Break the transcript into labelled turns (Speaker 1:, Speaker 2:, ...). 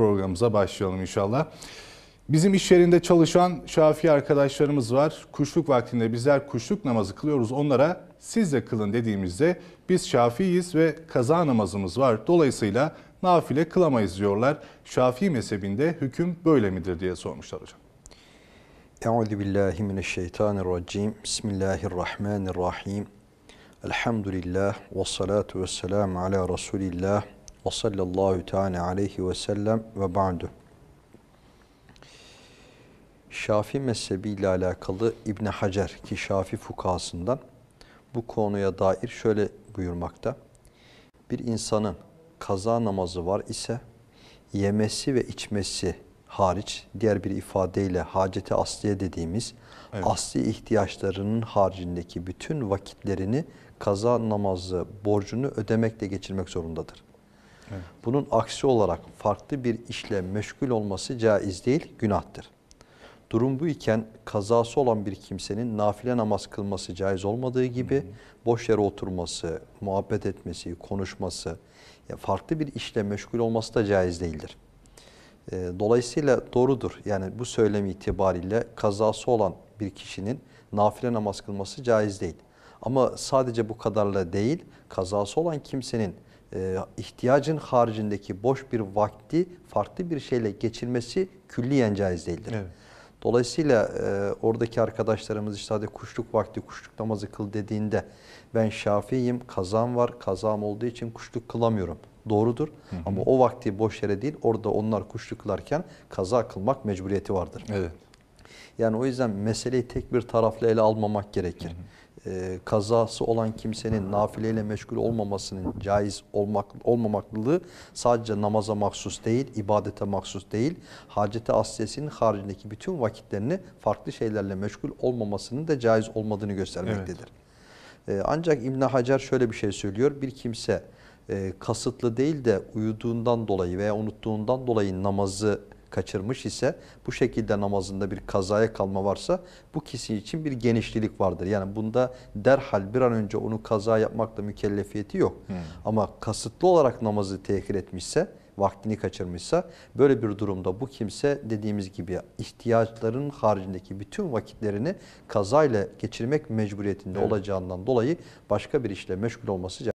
Speaker 1: programımıza başlayalım inşallah. Bizim iş yerinde çalışan Şafii arkadaşlarımız var. Kuşluk vaktinde bizler kuşluk namazı kılıyoruz. Onlara siz de kılın dediğimizde biz Şafiiyiz ve kaza namazımız var. Dolayısıyla nafile kılamayız diyorlar. Şafii mezhebinde hüküm böyle midir diye sormuşlar hocam.
Speaker 2: Euzu billahi mineşşeytanirracim. Bismillahirrahmanirrahim. Elhamdülillah ve salatu ve selamu ala Resulillah ve sallallahu teala aleyhi ve sellem ve ba'du. Şafi mezhebi ile alakalı İbn Hacer ki Şafi fukahasından bu konuya dair şöyle buyurmakta. Bir insanın kaza namazı var ise yemesi ve içmesi hariç diğer bir ifadeyle haceti asliye dediğimiz
Speaker 1: Evet.
Speaker 2: asli ihtiyaçlarının haricindeki bütün vakitlerini kaza namazı borcunu ödemekle geçirmek zorundadır.
Speaker 1: Evet.
Speaker 2: Bunun aksi olarak farklı bir işle meşgul olması caiz değil, günahtır. Durum bu iken kazası olan bir kimsenin nafile namaz kılması caiz olmadığı gibi boş yere oturması, muhabbet etmesi, konuşması, ya farklı bir işle meşgul olması da caiz değildir. E, Dolayısıyla doğrudur. Yani bu söylem itibariyle kazası olan bir kişinin nafile namaz kılması caiz değil. Ama sadece bu kadarla değil, kazası olan kimsenin e, ihtiyacın haricindeki boş bir vakti farklı bir şeyle geçirmesi külliyen caiz değildir.
Speaker 1: Evet.
Speaker 2: Dolayısıyla e, oradaki arkadaşlarımız işte hadi kuşluk vakti kuşluk namazı kıl dediğinde ben Şafiiyim, kazam var, kazam olduğu için kuşluk kılamıyorum. Doğrudur ama o vakti boş yere değil orada onlar kuşluk kılarken kaza kılmak mecburiyeti vardır.
Speaker 1: Evet.
Speaker 2: Yani o yüzden meseleyi tek bir taraflı ele almamak gerekir. Ee, kazası olan kimsenin nafileyle meşgul olmamasının caiz olmak olmamaklılığı sadece namaza mahsus değil, ibadete mahsus değil, hacete asliyesinin haricindeki bütün vakitlerini farklı şeylerle meşgul olmamasının da caiz olmadığını göstermektedir. Ee, ancak İbn Hacer şöyle bir şey söylüyor. Bir kimse e, kasıtlı değil de uyuduğundan dolayı veya unuttuğundan dolayı namazı kaçırmış ise bu şekilde namazında bir kazaya kalma varsa bu kişi için bir genişlilik vardır. Yani bunda derhal bir an önce onu kaza yapmakla mükellefiyeti yok. Ama kasıtlı olarak namazı tehir etmişse vaktini kaçırmışsa böyle bir durumda bu kimse dediğimiz gibi ihtiyaçların haricindeki bütün vakitlerini kazayla geçirmek mecburiyetinde
Speaker 1: Evet.
Speaker 2: olacağından dolayı başka bir işle meşgul olması